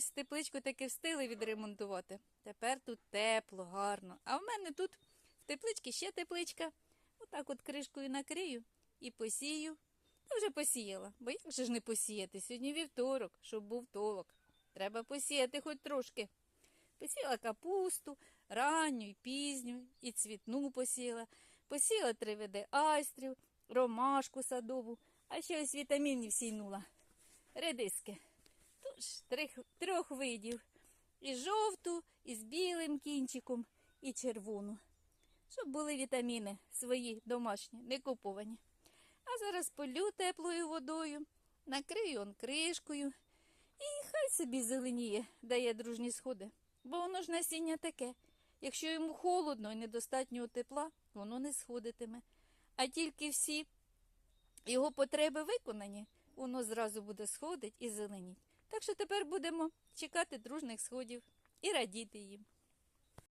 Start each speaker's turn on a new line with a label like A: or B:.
A: ось тепличку таки встигли відремонтувати. Тепер тут тепло, гарно. А в мене тут в тепличці ще тепличка. Отак от кришкою накрию і посію. Та вже посіяла, бо як же ж не посіяти? Сьогодні вівторок, щоб був толок. Треба посіяти хоч трошки. Посіяла капусту, ранню і пізню, і цвітну посіяла. Посіяла три види айстрів, ромашку садову, а ще ось вітамінів сійнула. Редиски. Трьох, трьох видів. І жовту, і з білим кінчиком, і червону. Щоб були вітаміни свої домашні, не куповані. А зараз полю теплою водою, накрию он кришкою, і хай собі зеленіє, дає дружні сходи. Бо воно ж насіння таке. Якщо йому холодно і недостатньо тепла, воно не сходитиме. А тільки всі його потреби виконані, воно зразу буде сходить і зеленіть. Так що тепер будемо чекати дружних сходів і радіти їм.